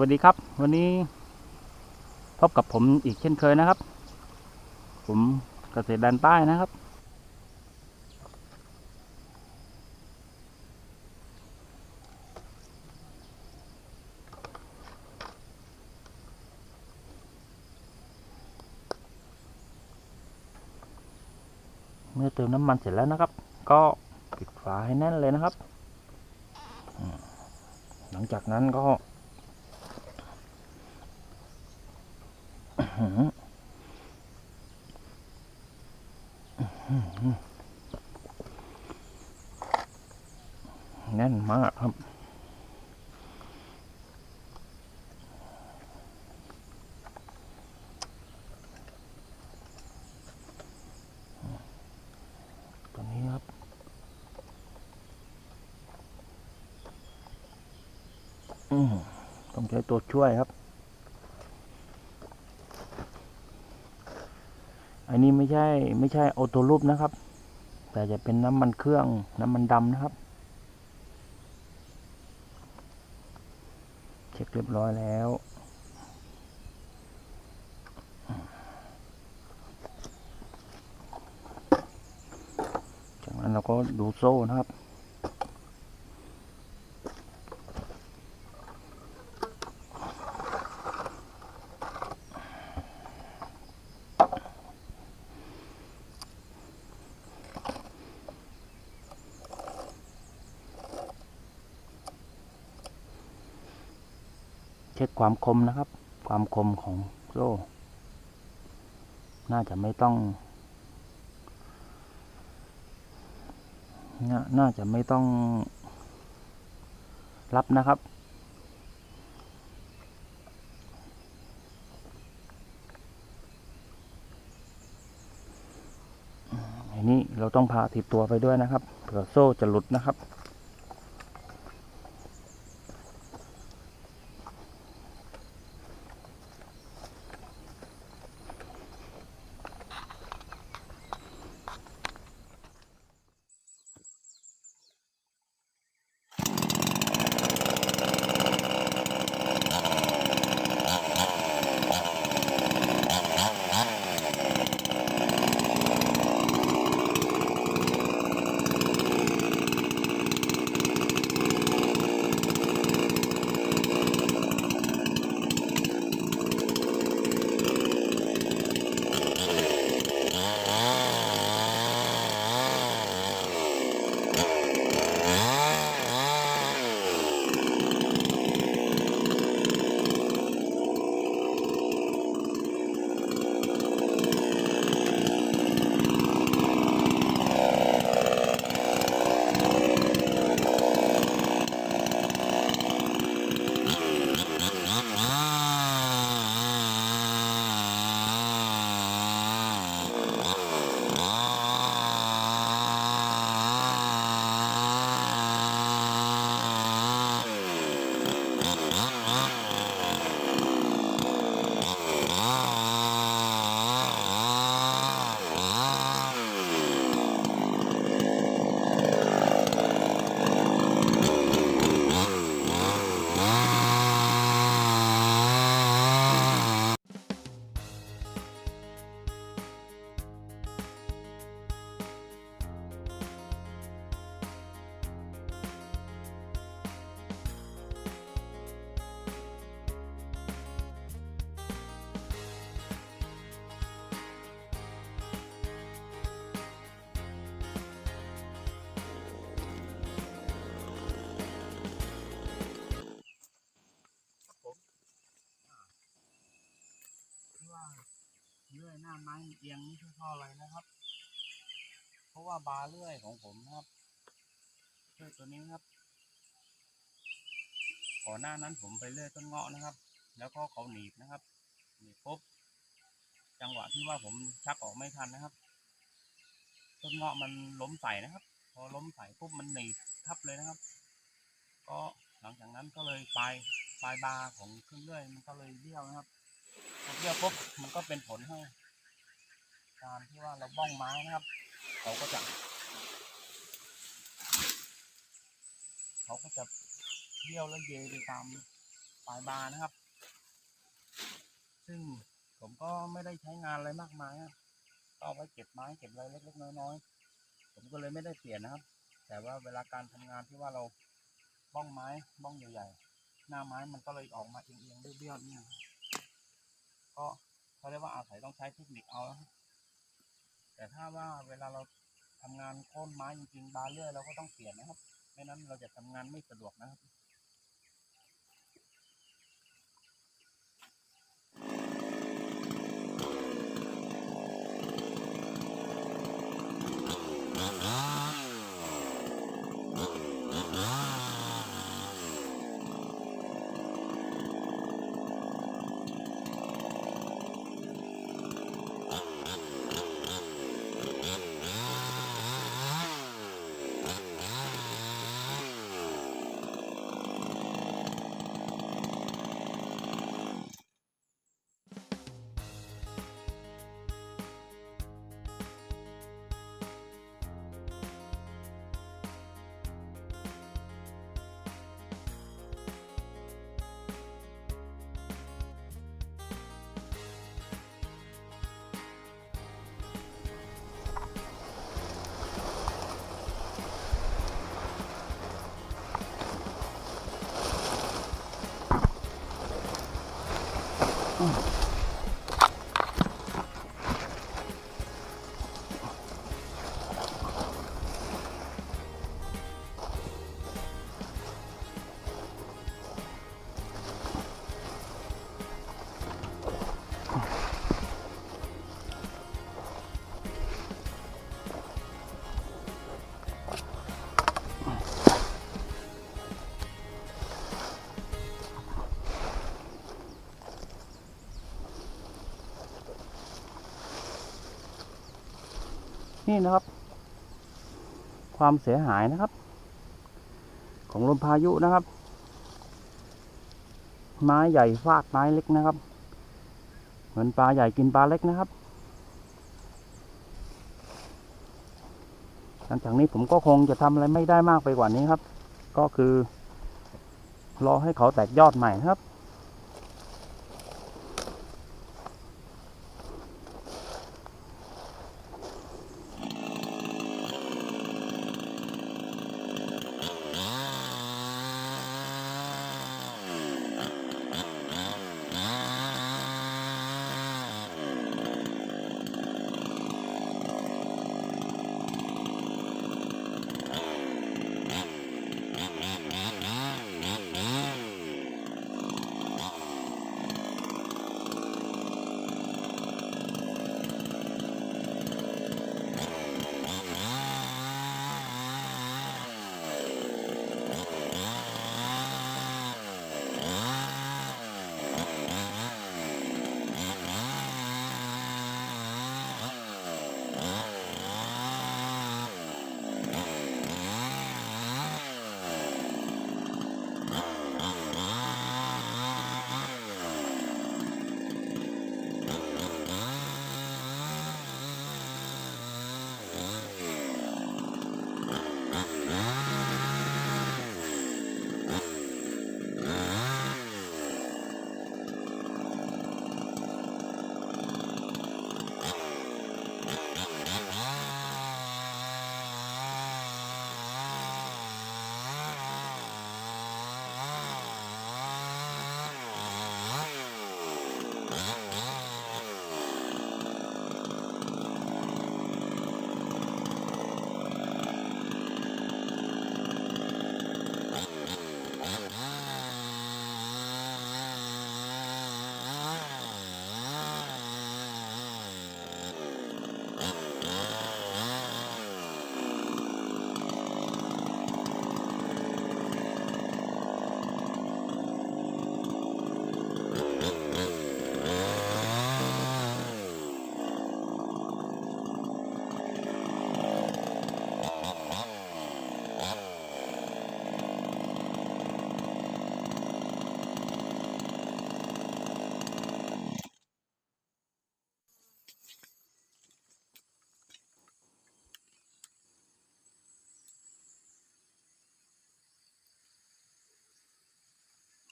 วัสดีครับ วันนี้พบกับผมอีกเช่นเคยนะครับ ผมเกษตรแดนใต้นะครับ เมื่อเติมน้ำมันเสร็จแล้วนะครับ ก็ปิดฝาให้แน่นเลยนะครับ หลังจากนั้นก็ อื้อหืออื้อหือ แน่นมากครับ ตัวนี้ครับ ต้องใช้ตัวช่วยครับ อันนี้ไม่ใช่ไม่ใช่ออโต้รูปนะครับ แต่จะเป็นน้ำมันเครื่องน้ำมันดำนะครับ เช็คเรียบร้อยแล้วจากนั้นเราก็ดูโซ่นะครับ เช็คความคมนะครับ ความคมของโซ่น่าจะไม่ต้องน่าน่าจะไม่ต้องรับนะครับ อันนี้เราต้องพาติดตัวไปด้วยนะครับ เผื่อโซ่จะหลุดนะครับ อียงไม่ใช่เพราะอะไรนะครับ เพราะว่าบาเลื่อยของผมนะครับเลื่อยตัวนี้ครับ ก่อนหน้านั้นผมไปเลื่อยต้นเงาะนะครับ แล้วก็เขาหนีบนะครับหนีบปุ๊บจังหวะที่ว่าผมชักออกไม่ทันนะครับ ต้นเงาะมันล้มใส่นะครับ พอล้มใส่ปุ๊บมันหนีบทับเลยนะครับ ก็หลังจากนั้นก็เลยปลายปลายบาของเครื่องเลื่อยมันก็เลยเบี้ยวนะครับพอเบี้ยวปุ๊บมันก็เป็นผลให้ การที่ว่าเราบ้องไม้นะครับ เขาก็จะ เขาก็จะเบี้ยวและเยไปตามปลายบานะครับ ซึ่งผมก็ไม่ได้ใช้งานอะไรมากมายก็เอาไว้เก็บไม้เก็บอะไรเล็กๆน้อยๆผมก็เลยไม่ได้เปลี่ยนนะครับ แต่ว่าเวลาการทำงานที่ว่าเราบ้องไม้บ้องใหญ่ๆหน้าไม้มันก็เลยออกมาเอียงๆเบี้ยวๆนี่นะครับก็เขาเรียกว่าอาศัยต้องใช้เทคนิคเอานะครับ แต่ถ้าว่าเวลาเราทำงานโค่นไม้จริงๆบาเลื่อยเราก็ต้องเปลี่ยนนะครับ ไม่นั้นเราจะทำงานไม่สะดวกนะครับ นี่นะครับ ความเสียหายนะครับ ของลมพายุนะครับ ไม้ใหญ่ฟาดไม้เล็กนะครับ เหมือนปลาใหญ่กินปลาเล็กนะครับ หลังจากนี้ผมก็คงจะทำอะไรไม่ได้มากไปกว่านี้ครับ ก็คือ รอให้เขาแตกยอดใหม่นะครับ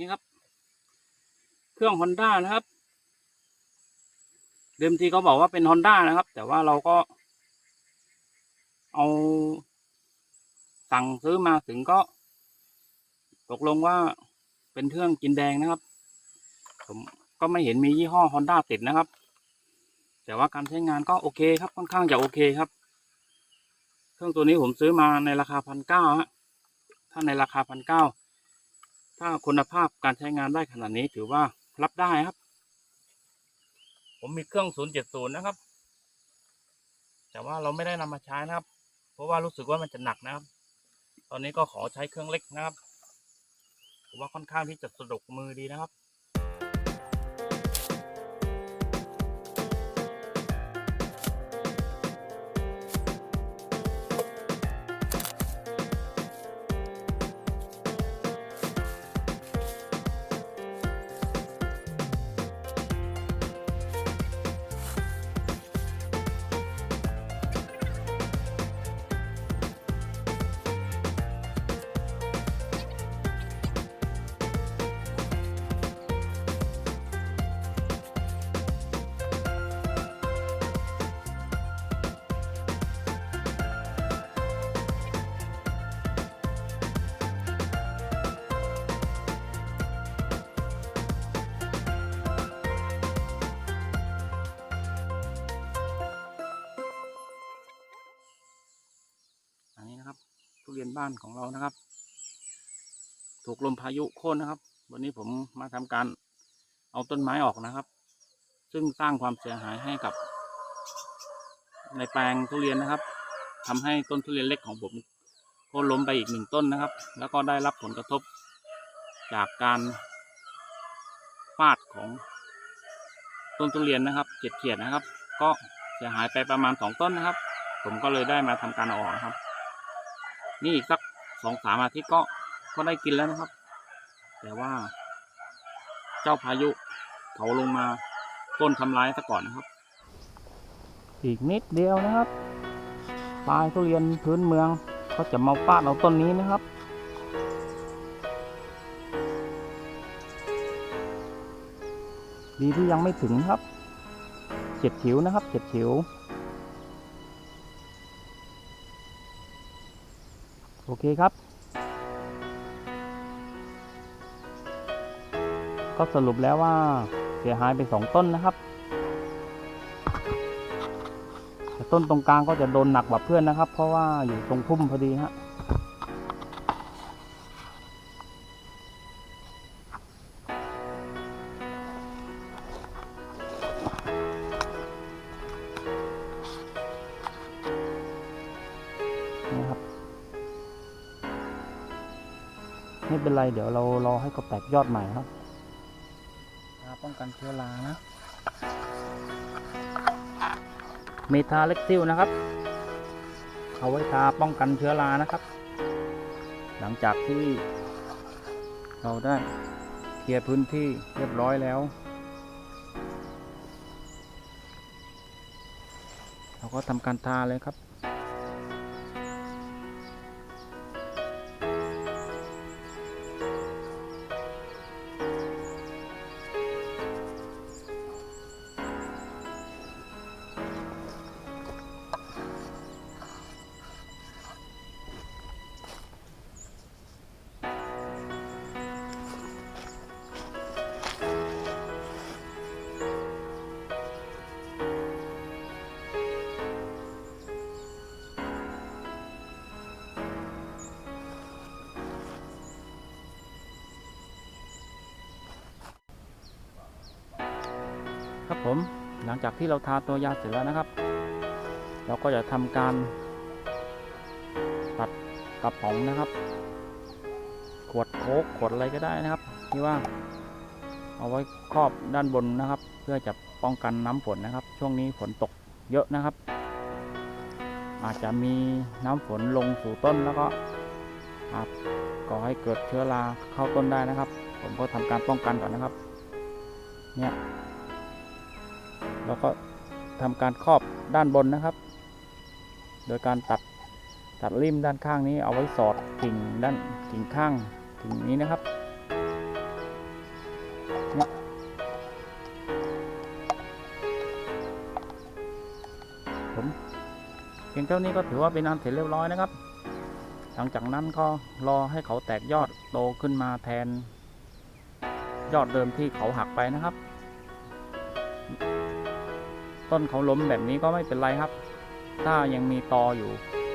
นี่ครับ เครื่อง Honda นะครับ เดิมทีเขาบอกว่าเป็น Honda นะครับ แต่ว่าเราก็ เอา สั่งซื้อมาถึงก็ ตกลงว่าเป็นเครื่องกินแดงนะครับ ผมก็ไม่เห็นมียี่ห้อ Honda ติดนะครับ แต่ว่าการใช้งานก็โอเคครับ ค่อนข้างจะโอเคครับ เครื่องตัวนี้ผมซื้อมาในราคาพันเก้าฮะถ้าในราคาพันเก้า ถ้าคุณภาพการใช้งานได้ขนาดนี้ถือว่ารับได้ครับ ผมมีเครื่อง 070 นะครับ แต่ว่าเราไม่ได้นำมาใช้นะครับ เพราะว่ารู้สึกว่ามันจะหนักนะครับ ตอนนี้ก็ขอใช้เครื่องเล็กนะครับ ผมว่าค่อนข้างที่จะสะดวกมือดีนะครับ เรียนบ้านของเรานะครับ ถูกลมพายุโค่นนะครับ วันนี้ผมมาทำการเอาต้นไม้ออกนะครับ ซึ่งสร้างความเสียหายให้กับ ในแปลงทุเรียนนะครับทำให้ต้นทุเรียนเล็กของผมโค่นล้มไปอีกหนึ่งต้นนะครับ แล้วก็ได้รับผลกระทบจากการฟาดของต้นทุเรียนนะครับเจ็ดเขียดนะครับ ก็เสียหายไปประมาณสองต้นนะครับ ผมก็เลยได้มาทำการเอาออกนะครับ นี่อีกสักสองสามอาทิตย์ก็ก็ได้กินแล้วนะครับ แต่ว่า เจ้าพายุเขาลงมาต้นทำร้ายซะก่อนนะครับ อีกนิดเดียวนะครับปลายทุเรียนพื้นเมืองก็จะมาฟาดเอาต้นนี้นะครับดีที่ยังไม่ถึงครับ เจ็ดฉิวนะครับ เจ็ดฉิว โอเคครับ ก็สรุปแล้วว่าเสียหายไปสองต้นนะครับต้นตรงกลางก็จะโดนหนักกว่าเพื่อนนะครับ เพราะว่าอยู่ตรงพุ่มพอดีฮะ เป็นไร เดี๋ยวเรารอให้เขาแตกยอดใหม่ครับยาป้องกันเชื้อรานะ เมทาเล็กซิลนะครับ เอาไว้ทาป้องกันเชื้อรานะครับ หลังจากที่เราได้เคลียร์พื้นที่เรียบร้อยแล้ว เราก็ทำการทาเลยครับ ครับผมหลังจากที่เราทาตัวยาเสร็จแล้วนะครับ เราก็จะทำการตัดกระป๋องนะครับ ขวดโค้กขวดอะไรก็ได้นะครับที่ว่าเอาไว้ครอบด้านบนนะครับ เพื่อจะป้องกันน้ำฝนนะครับ ช่วงนี้ฝนตกเยอะนะครับ อาจจะมีน้ำฝนลงสู่ต้นแล้วก็อาจก่อให้เกิดเชื้อราเข้าต้นได้นะครับ ผมก็ทำการป้องกันก่อนนะครับ เนี่ย เราก็ทำการครอบด้านบนนะครับ โดยการตัดตัดริมด้านข้างนี้เอาไว้สอดกิ่งด้านกิ่งข้างกิ่งนี้นะครับผมเพียงเท่านี้ก็ถือว่าเป็นอันเสร็จเรียบร้อยนะครับ หลังจากนั้นก็รอให้เขาแตกยอดโตขึ้นมาแทน ยอดเดิมที่เขาหักไปนะครับ ต้นเขาล้มแบบนี้ก็ไม่เป็นไรครับ ถ้ายังมีตออยู่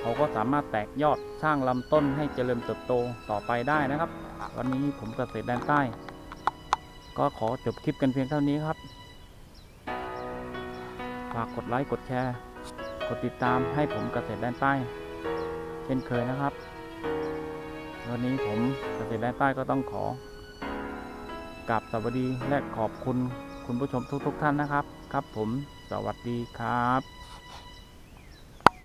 เขาก็สามารถแตกยอดสร้างลำต้นให้เจริญเติบโตต่อไปได้นะครับ วันนี้ผมเกษตรแดนใต้ ก็ขอจบคลิปกันเพียงเท่านี้ครับ ฝากกดไลค์กดแชร์ กดติดตามให้ผมเกษตรแดนใต้ เช่นเคยนะครับ วันนี้ผมเกษตรแดนใต้ก็ต้องขอกราบสวัสดีและขอบคุณคุณผู้ชมทุกๆทท่านนะครับ ครับผม สวัสดีครับ